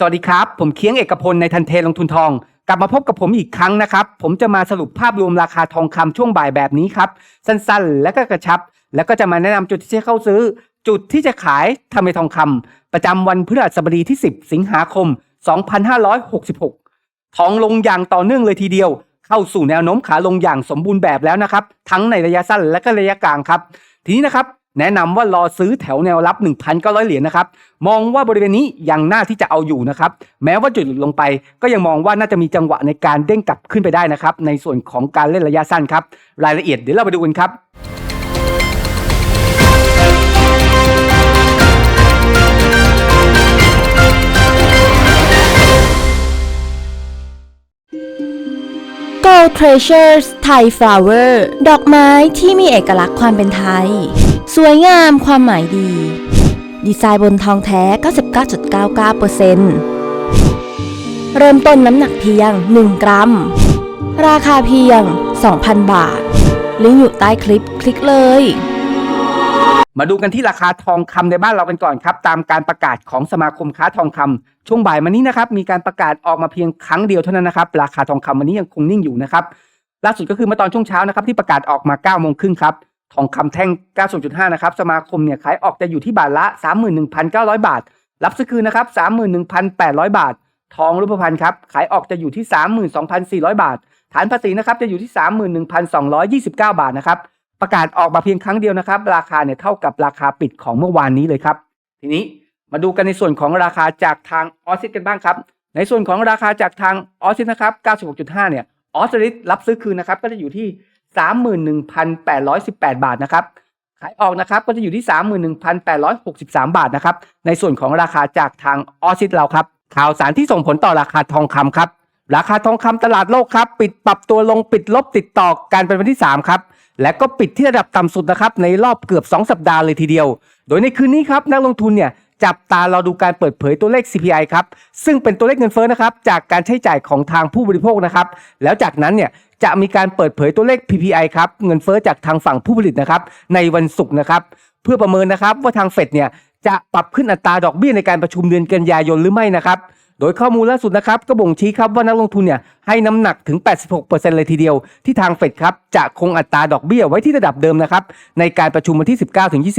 สวัสดีครับ ผมเคียงเอกพลในทันเทลงทุนทอง กลับมาพบกับผมอีกครั้งนะครับ ผมจะมาสรุปภาพรวมราคาทองคำช่วงบ่ายแบบนี้ครับ สั้นๆ และก็กระชับ แล้วก็จะมาแนะนำจุดที่จะเข้าซื้อ จุดที่จะขายทำในทองคำประจำวันพฤหัสบดีที่ 10 สิงหาคม 2566 ทองลงอย่างต่อเนื่องเลยทีเดียว เข้าสู่แนวโน้มขาลงอย่างสมบูรณ์แบบแล้วนะครับ ทั้งในระยะสั้นและก็ระยะกลางครับ ทีนี้นะครับ แนะนำว่ารอซื้อแถวแนวรับ 1,900 เหรียญนะครับ มองว่าบริเวณนี้ยังน่าที่จะเอาอยู่นะครับ แม้ว่าจุดหลุดลงไป ก็ยังมองว่าน่าจะมีจังหวะในการเด้งกลับขึ้นไปได้นะครับ ในส่วนของการเล่นระยะสั้นครับ รายละเอียดเดี๋ยวเราไปดูกันครับ Gold Treasures Thai Flower ดอกไม้ที่มีเอกลักษณ์ความเป็นไทย สวยงามความหมายดี ดีไซน์บนทองแท้ 99.99%เริ่มต้นน้ำหนักเพียง 1 กรัม ราคาเพียง 2,000 บาท ลิงก์อยู่ใต้คลิปคลิกเลย มาดูกันที่ราคาทองคำในบ้านเรากันก่อนครับ ตามการประกาศของสมาคมค้าทองคำช่วงบ่ายมานี้นะครับ มีการประกาศออกมาเพียงครั้งเดียวเท่านั้นนะครับ ราคาทองคำวันนี้ยังคงนิ่งอยู่นะครับ ล่าสุดก็คือเมื่อตอนช่วงเช้านะครับที่ประกาศออกมา9โมงครึ่งครับ ทองคำแท่ง 90.5 นะครับ สมาคมเนี่ยขายออกจะอยู่ที่บาทละ 31,900 บาท รับซื้อคืนนะครับ 31,800 บาท ทองรูปพรรณครับ ขายออกจะอยู่ที่ 32,400 บาท ฐานภาษีนะครับจะอยู่ที่ 31,229 บาทนะครับ ประกาศออกมาเพียงครั้งเดียวนะครับ ราคาเนี่ยเท่ากับราคาปิดของเมื่อวานนี้เลยครับ ทีนี้มาดูกันในส่วนของราคาจากทางออสซิสกันบ้างครับ ในส่วนของราคาจากทางออสซิสนะครับ 96.5 เนี่ย ออสซิสรับซื้อคืนนะครับ ก็จะอยู่ที่ 31,818 บาทนะครับ ขายออกนะครับก็จะอยู่ที่ 31,863 บาทนะครับ ในส่วนของราคาจากทางออสซิสเราครับ ข่าวสารที่ส่งผลต่อราคาทองคำครับ ราคาทองคำตลาดโลกครับ ปิดปรับตัวลงปิดลบติดต่อกันเป็นวันที่ 3 ครับและก็ปิดที่ระดับต่ำสุดนะครับในรอบเกือบ 2 สัปดาห์เลยทีเดียว โดยในคืนนี้ครับนักลงทุนเนี่ยจับตาเราดูการเปิดเผยตัวเลข CPI ครับ ซึ่งเป็นตัวเลขเงินเฟ้อนะครับ จากการใช้จ่ายของทางผู้บริโภคนะครับ แล้วจากนั้นเนี่ย จะมีการเปิดเผยตัวเลข PPI ครับเงินเฟ้อจากทางฝั่งผู้ผลิตนะครับในวันศุกร์นะครับเพื่อประเมินนะครับว่าทางเฟดเนี่ยจะปรับขึ้นอัตราดอกเบี้ยในการประชุมเดือนกันยายนหรือไม่นะครับโดยข้อมูลล่าสุดนะครับก็บ่งชี้ครับว่านักลงทุนเนี่ยให้น้ำหนักถึง 86%เลยทีเดียว ที่ทางเฟดครับจะคงอัตราดอกเบี้ยไว้ที่ระดับเดิมนะครับในการประชุมวันที่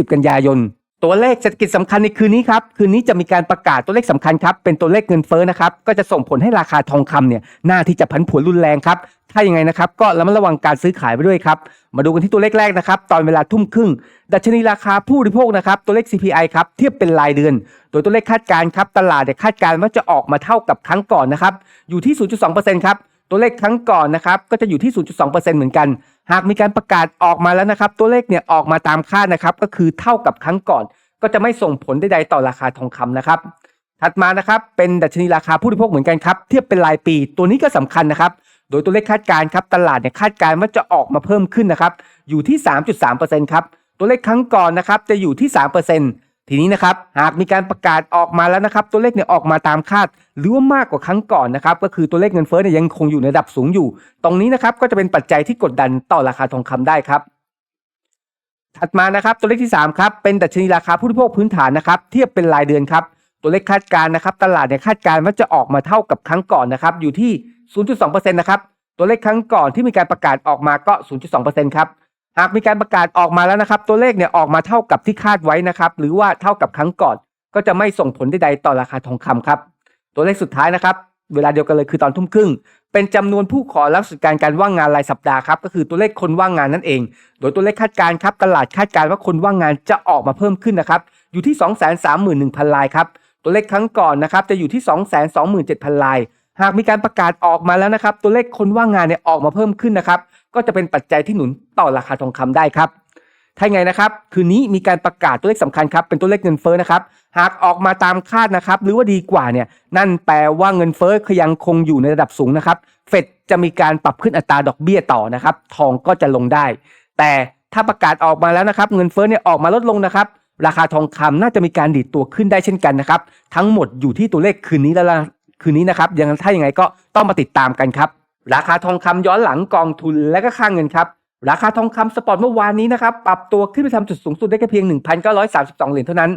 19-20 กันยายน ตัวเลขเศรษฐกิจสำคัญในคืนนี้ครับ คืนนี้จะมีการประกาศตัวเลขสำคัญครับ เป็นตัวเลขเงินเฟ้อนะครับ ก็จะส่งผลให้ราคาทองคำเนี่ยน่าที่จะผันผวนรุนแรงครับ ถ้าอยังไงนะครับ ก็ระมัดระวังการซื้อขายไปด้วยครับ มาดูกันที่ตัวเลขแรกนะครับ ตอนเวลาทุ่มครึ่ง ดัชนีราคาผู้บริโภคนะครับ ตัวเลข CPI ครับ เทียบเป็นรายเดือน โดยตัวเลขคาดการณ์ครับ ตลาดเนี่ยคาดการณ์ว่าจะออกมาเท่ากับครั้งก่อนนะครับ อยู่ที่ 0.2%ครับ ตัวเลขครั้งก่อนนะครับก็จะอยู่ที่ 0.2%เหมือนกัน หากมีการประกาศออกมาแล้วนะครับ ตัวเลขเนี่ยออกมาตามคาดนะครับ ก็คือเท่ากับครั้งก่อน ก็จะไม่ส่งผลใดๆต่อราคาทองคำนะครับ ถัดมานะครับเป็นดัชนีราคาผู้บริโภคเหมือนกันครับเทียบเป็นรายปี ตัวนี้ก็สำคัญนะครับ โดยตัวเลขคาดการณ์ครับตลาดเนี่ยคาดการณ์ว่าจะออกมาเพิ่มขึ้นนะครับอยู่ที่ 3.3%ครับตัวเลขครั้งก่อนนะครับจะอยู่ที่ 3% ทีนี้นะครับหากมีการประกาศออกมาแล้วนะครับ ตัวเลขเนี่ยออกมาตามคาดหรือว่ามากกว่าครั้งก่อนนะครับก็คือตัวเลขเงินเฟ้อเนี่ยยังคงอยู่ในระดับสูงอยู่ ตรงนี้นะครับก็จะเป็นปัจจัยที่กดดันต่อราคาทองคำได้ครับถัดมานะครับตัวเลขที่3ครับเป็นดัชนีราคาผู้บริโภคพื้นฐานนะครับเทียบเป็นรายเดือนครับตัวเลขคาดการณ์นะครับตลาดเนี่ยคาดการณ์ว่าจะออกมาเท่ากับครั้งก่อนนะครับอยู่ที่ 0.2%นะครับตัวเลขครั้งก่อนที่มีการประกาศออกมาก็ 0.2%ครับ หากมีการประกาศออกมาแล้วนะครับ ตัวเลขเนี่ยออกมาเท่ากับที่คาดไว้นะครับ หรือว่าเท่ากับครั้งก่อน ก็จะไม่ส่งผลใดๆต่อราคาทองคำครับ ตัวเลขสุดท้ายนะครับ เวลาเดียวกันเลยคือตอนทุ่มครึ่ง เป็นจำนวนผู้ขอรับสิทธิการการว่างงานรายสัปดาห์ครับ ก็คือตัวเลขคนว่างงานนั่นเอง โดยตัวเลขคาดการ์ครับตลาดคาดการ์ว่าคนว่างงานจะออกมาเพิ่มขึ้นนะครับ อยู่ที่ 231,000รายครับ ตัวเลขครั้งก่อนนะครับจะอยู่ที่ 227,000ราย หากมีการประกาศออกมาแล้วนะครับ ตัวเลขคนว่างงานเนี่ยออกมาเพิ่มขึ้นนะครับ ก็จะเป็นปัจจัยที่หนุนต่อราคาทองคำได้ครับถ้าไงนะครับคืนนี้มีการประกาศตัวเลขสำคัญครับเป็นตัวเลขเงินเฟ้อนะครับหากออกมาตามคาดนะครับ หรือว่าดีกว่าเนี่ยนั่นแปลว่าเงินเฟ้อยังคงอยู่ในระดับสูงนะครับ เฟดจะมีการปรับขึ้นอัตราดอกเบี้ยต่อนะครับ ทองก็จะลงได้ แต่ถ้าประกาศออกมาแล้วนะครับ เงินเฟ้อเนี่ยออกมาลดลงนะครับ ราคาทองคำน่าจะมีการดีดตัวขึ้นได้เช่นกันนะครับ ทั้งหมดอยู่ที่ตัวเลขคืนนี้แล้ว คืนนี้นะครับยังถ้ายังไงก็ต้องมาติดตามกันครับ ราคาทองคำย้อนหลังกองทุนและก็ค่างเงินครับ ราคาทองคำสปอร์ตเมื่อวานนี้นะครับปรับตัวขึ้นไปทำจุดสูงสุดได้แค่เพียง 1,932 เหรียญเท่านั้น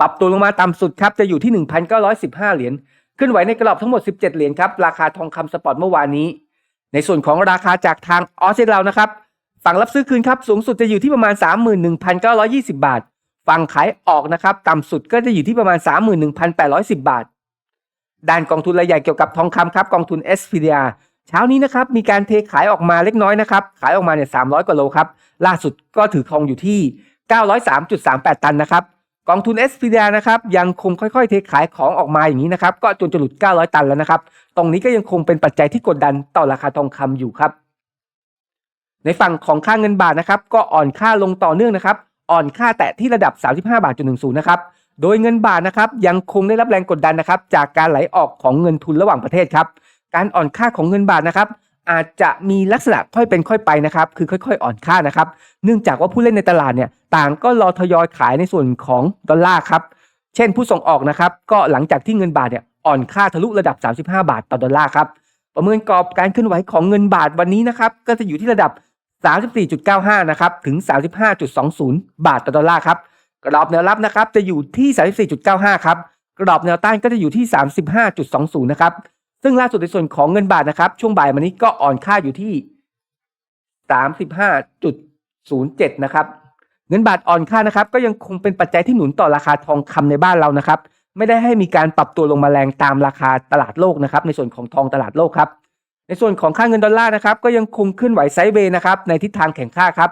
ปรับตัวลงมาต่ำสุดครับจะอยู่ที่ 1,915 เหรียญขึ้นไหวในกรอบทั้งหมด 17 เหรียญครับราคาทองคำสปอร์ตเมื่อวานนี้ ในส่วนของราคาจากทางออสเตรเลียนะครับฝั่งรับซื้อคืนครับสูงสุดจะอยู่ที่ประมาณ 31,920 บาท ฝั่งขายออกนะครับต่ำสุดก็จะอยู่ที่ประมาณ 31,810 บาท ด้านกองทุนรายใหญ่เกี่ยวกับทองคำครับกองทุน s p d r เช้านี้นะครับมีการเทขายออกมาเล็กน้อยนะครับขายออกมาเนี่ย300กว่าโลครับล่าสุดก็ถือครองอยู่ที่ 903.38 ตันนะครับกองทุน s p d r นะครับยังคงค่อยๆ เทขายของออกมาอย่างนี้นะครับก็จนจะหลุด 900 ตันแล้วนะครับตรงนี้ก็ยังคงเป็นปัจจัยที่กดดันต่อราคาทองคำอยู่ครับ ในฝั่งของค่าเงินบาทนะครับก็อ่อนค่าลงต่อเนื่องนะครับอ่อนค่าแตะที่ระดับ 35 บาทจุดหนึ่งศูนย์นะครับ โดยเงินบาทนะครับยังคงได้รับแรงกดดันนะครับจากการไหลออกของเงินทุนระหว่างประเทศครับ การอ่อนค่าของเงินบาทนะครับอาจจะมีลักษณะค่อยเป็นค่อยไปนะครับ คือค่อย ๆ อ่อนค่านะครับ เนื่องจากว่าผู้เล่นในตลาดเนี่ยต่างก็รอทยอยขายในส่วนของดอลลาร์ครับ เช่นผู้ส่งออกนะครับ ก็หลังจากที่เงินบาทเนี่ยอ่อนค่าทะลุระดับ 35 บาทต่อดอลลาร์ครับ ประเมินกรอบการเคลื่อนไหวของเงินบาทวันนี้นะครับ ก็จะอยู่ที่ระดับ 34.95 นะครับ ถึง 35.20 บาทต่อดอลลาร์ครับ กรอบแนวรับนะครับจะอยู่ที่ 34.95 ครับ กรอบแนวต้านก็จะอยู่ที่ 35.20 นะครับ ซึ่งล่าสุดในส่วนของเงินบาทนะครับ ช่วงบ่ายวันนี้ก็อ่อนค่าอยู่ที่ 35.07 นะครับ เงินบาทอ่อนค่านะครับ ก็ยังคงเป็นปัจจัยที่หนุนต่อราคาทองคำในบ้านเรานะครับ ไม่ได้ให้มีการปรับตัวลงมาแรงตามราคาตลาดโลกนะครับ ในส่วนของทองตลาดโลกครับ ในส่วนของค่าเงินดอลลาร์นะครับ ก็ยังคงขึ้นไหวไซด์เวย์นะครับ ในทิศทางแข่งค่าครับ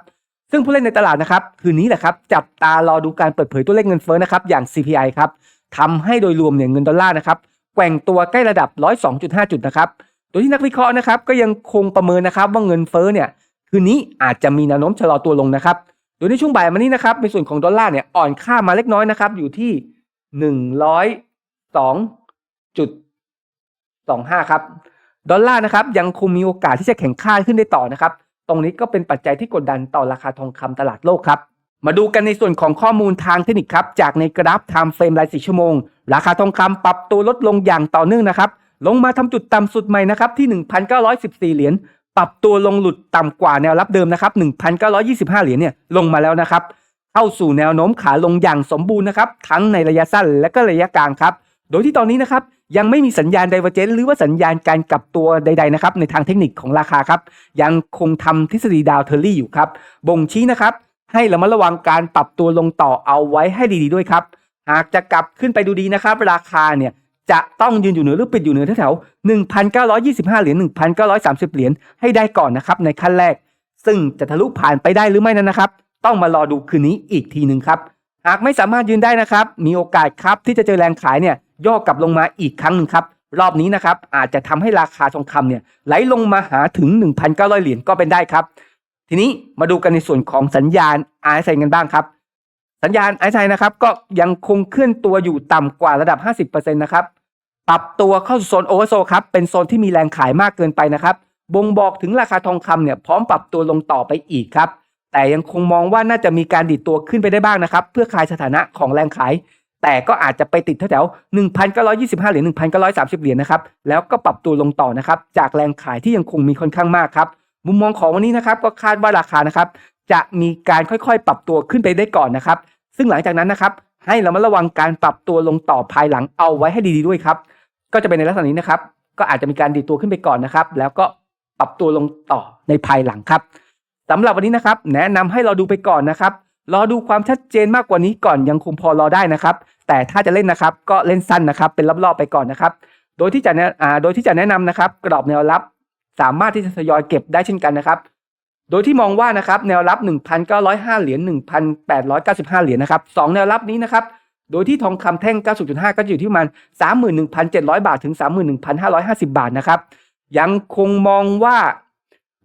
ซึ่งผู้เล่นในตลาดนะครับคืนนี้แหละครับจับตารอดูการเปิดเผยตัวเลขเงินเฟ้อนะครับอย่าง CPI ครับทำให้โดยรวมเนี่ยเงินดอลลาร์นะครับแกว่งตัวใกล้ระดับ 102.5 จุดนะครับโดยที่นักวิเคราะห์นะครับก็ยังคงประเมินนะครับว่าเงินเฟ้อเนี่ยคืนนี้อาจจะมีแนวโน้มชะลอตัวลงนะครับโดยในช่วงบ่ายมานี้นะครับในส่วนของดอลลาร์เนี่ยอ่อนค่ามาเล็กน้อยนะครับอยู่ที่หนึ่งร้อยสองจุดสองห้าครับดอลลาร์นะครับยังคงมีโอกาสที่จะแข็งค่าขึ้นได้ต่อนะครับ ตรงนี้ก็เป็นปัจจัยที่กดดันต่อราคาทองคำตลาดโลกครับ มาดูกันในส่วนของข้อมูลทางเทคนิคครับ จากในกราฟ Time Frame ราย4ชั่วโมง ราคาทองคำปรับตัวลดลงอย่างต่อเนื่องนะครับ ลงมาทำจุดต่ำสุดใหม่นะครับที่ 1,914 เหรียญ ปรับตัวลงหลุดต่ำกว่าแนวรับเดิมนะครับ 1,925 เหรียญเนี่ยลงมาแล้วนะครับ เข้าสู่แนวโน้มขาลงอย่างสมบูรณ์นะครับ ทั้งในระยะสั้นและก็ระยะกลางครับ โดยที่ตอนนี้นะครับยังไม่มีสัญญาณไดเวอร์เจนหรือว่าสัญญาณการกลับตัวใดๆนะครับในทางเทคนิคของราคาครับยังคงทำทฤษฎีดาวเทอรี่อยู่ครับบ่งชี้นะครับให้ระมัดระวังการปรับตัวลงต่อเอาไว้ให้ดีๆด้วยครับ หากจะกลับขึ้นไปดูดีนะครับ ราคาเนี่ยจะต้องยืนอยู่เหนือหรือปิดอยู่เหนือแถวๆ1,925 เหรียญ 1,930 เหรียญให้ได้ก่อนนะครับในขั้นแรก ซึ่งจะทะลุผ่านไปได้หรือไม่นั้นนะครับ ต้องมารอดูคืนนี้อีกทีหนึ่งครับ หากไม่สามารถยืนได้นะครับ มีโอกาสครับที่จะเจอแรงขายเนี่ยย่อกลับลงมาอีกครั้งหนึ่งครับ รอบนี้นะครับอาจจะทำให้ราคาทองคำเนี่ยไหลลงมาหาถึง 1,900 เหรียญก็เป็นได้ครับ ทีนี้มาดูกันในส่วนของสัญญาณ RSI กันบ้างครับ สัญญาณ RSI นะครับก็ยังคงเคลื่อนตัวอยู่ต่ำกว่าระดับ 50%นะครับปรับตัวเข้าสู่โซนโอเวอร์โซครับเป็นโซนที่มีแรงขายมากเกินไปนะครับบ่งบอกถึงราคาทองคำเนี่ยพร้อมปรับตัวลงต่อไปอีกครับ แต่ยังคงมองว่าน่าจะมีการดิดตัวขึ้นไปได้บ้างนะครับ เพื่อคลายสถานะของแรงขาย แต่ก็อาจจะไปติดแถวๆ1,925เหรียญ1,930 เหรียญนะครับ แล้วก็ปรับตัวลงต่อนะครับ จากแรงขายที่ยังคงมีค่อนข้างมากครับ มุมมองของวันนี้นะครับก็คาดว่าราคานะครับจะมีการค่อยๆ ปรับตัวขึ้นไปได้ก่อนนะครับ ซึ่งหลังจากนั้นนะครับ ให้เรามาระวังการปรับตัวลงต่อภายหลังเอาไว้ให้ดีๆด้วยครับ ก็จะเป็นในลักษณะนี้นะครับ ก็อาจจะมีการดีดตัวขึ้นไปก่อนนะครับ แล้วก็ปรับตัวลงต่อในภายหลังครับ สำหรับวันนี้นะครับแนะนำให้เราดูไปก่อนนะครับรอดูความชัดเจนมากกว่านี้ก่อนยังคงพอรอได้นะครับ แต่ถ้าจะเล่นนะครับ ก็เล่นสั้นนะครับ เป็นรอบๆไปก่อนนะครับ โดยที่จะแนะอ่าโดยที่จะแนะนำนะครับ กรอบแนวรับ สามารถที่จะทยอยเก็บได้เช่นกันนะครับ โดยที่มองว่านะครับแนวรับ 1,905 เหรียญ1,895 เหรียญนะครับสองแนวรับนี้นะครับโดยที่ทองคำแท่ง 90.5 ก็จะอยู่ที่ประมาณ 31,700 บาทถึง 31,550 บาทนะครับยังคงมองว่า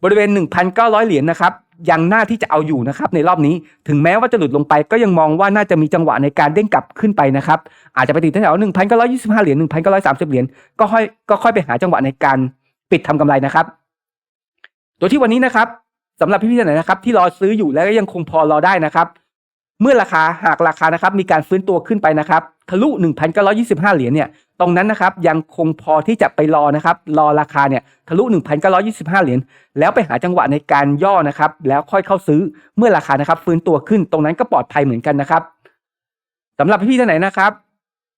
บริเวณ 1,900 เหรียญนะครับยังน่าที่จะเอาอยู่นะครับในรอบนี้ถึงแม้ว่าจะหลุดลงไปก็ยังมองว่าน่าจะมีจังหวะในการเด้งกลับขึ้นไปนะครับอาจจะไปติดแถวๆ1,925เก้าร้อยยี่สิบห้าเหรียญ1,930เก้าร้อยสามสิบเหรียญก็ค่อยก็ค่อยไปหาจังหวะในการปิดทำกำไรนะครับ โดยที่วันนี้นะครับสำหรับพี่ๆท่านไหนนะครับ ที่รอซื้ออยู่แล้วก็ยังคงพอรอได้นะครับ เมื่อราคาหากราคานะครับมีการฟื้นตัวขึ้นไปนะครับทะลุ1,925เหรียญเนี่ย ตรงนั้นนะครับยังคงพอที่จะไปรอนะครับ รอราคาเนี่ยทะลุ 1,925 เหรียญแล้วไปหาจังหวะในการย่อนะครับ แล้วค่อยเข้าซื้อเมื่อราคานะครับฟื้นตัวขึ้นตรงนั้นก็ปลอดภัยเหมือนกันนะครับสำหรับพี่ๆท่านไหนนะครับ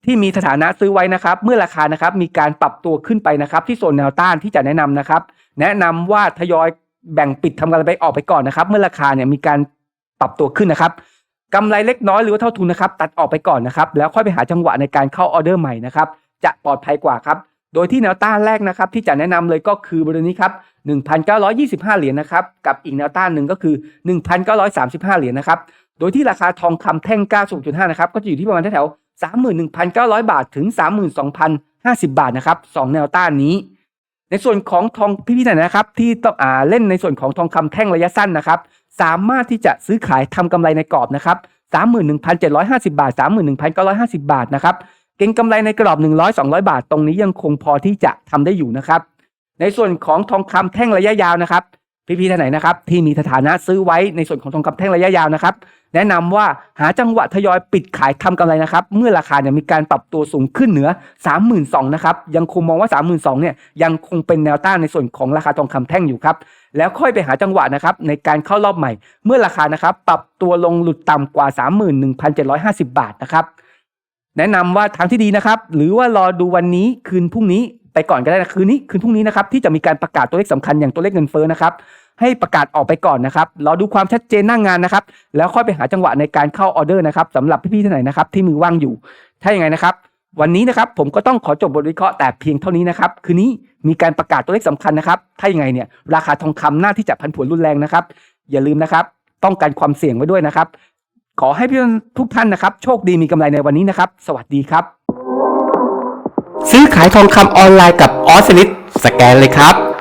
ที่มีสถานะซื้อไว้นะครับ เมื่อราคานะครับมีการปรับตัวขึ้นไปนะครับ ที่โซนแนวต้านที่จะแนะนำนะครับ แนะนำว่าทยอยแบ่งปิดทำกำไรไปออกไปก่อนนะครับ เมื่อราคาเนี่ยมีการปรับตัวขึ้นนะครับกำไรเล็กน้อยหรือว่าเท่าทุนนะครับ ตัดออกไปก่อนนะครับ แล้วค่อยไปหาจังหวะในการเข้าออเดอร์ใหม่นะครับ จะปลอดภัยกว่าครับ โดยที่แนวต้านแรกนะครับที่จะแนะนำเลยก็คือบริเวณนี้ครับ1,925 เหรียญนะครับกับอีกแนวต้านหนึ่งก็คือ 1,935 เหรียญนะครับโดยที่ราคาทองคำแท่ง90.5นะครับก็จะอยู่ที่ประมาณแถว31,900 บาทถึง 32,050 บาทนะครับสองแนวต้านนี้ ในส่วนของทองพี่ๆไหนนะครับ ที่ต้องอ่าเล่นในส่วนของทองคำแท่งระยะสั้นนะครับ สามารถที่จะซื้อขายทำกำไรในกรอบนะครับ31,750 บาท 31,950 บาทนะครับ เก็งกำไรในกรอบ 100 200 บาท ตรงนี้ยังคงพอที่จะทำได้อยู่นะครับ ในส่วนของทองคำแท่งระยะยาวนะครับพี่ๆท่านไหนนะครับที่มีสถานะซื้อไว้ในส่วนของทองคำแท่งระยะยาวนะครับ แนะนำว่าหาจังหวะทยอยปิดขายทำกำไรนะครับ เมื่อราคาเนี่ยมีการปรับตัวสูงขึ้นเหนือ 32,000นะครับยังคงมองว่า 32,000เนี่ยยังคงเป็นแนวต้านในส่วนของราคาทองคำแท่งอยู่ครับแล้วค่อยไปหาจังหวะนะครับในการเข้ารอบใหม่ เมื่อราคานะครับปรับตัวลงหลุดต่ำกว่า 31,750 บาทนะครับ แนะนำว่าทางที่ดีนะครับ หรือว่ารอดูวันนี้คืนพรุ่งนี้ไปก่อนก็ได้นะคืนนี้คืนพรุ่งนี้นะครับที่จะมีการประกาศตัวเลขสำคัญอย่างตัวเลขเงินเฟ้อนะครับให้ประกาศออกไปก่อนนะครับรอดูความชัดเจนหน้างงานนะครับ แล้วค่อยไปหาจังหวะในการเข้าออเดอร์นะครับสำหรับพี่ๆท่านไหนนะครับที่มือว่างอยู่ ถ้าอย่างไงนะครับ วันนี้นะครับผมก็ต้องขอจบบทวิเคราะห์แต่เพียงเท่านี้นะครับ คืนนี้มีการประกาศตัวเลขสำคัญนะครับ ถ้าอย่างไงเนี่ยราคาทองคำหน้าที่จะพันผวนรุนแรงนะครับ อย่าลืมนะครับป้องกันความเสี่ยงไว้ด้วยนะครับ ขอให้พี่ทุกท่านนะครับ โชคดีมีกำไรในวันนี้นะครับ สวัสดีครับ ซื้อขายทองคำออนไลน์กับออสซิลิสแกนเลยครับ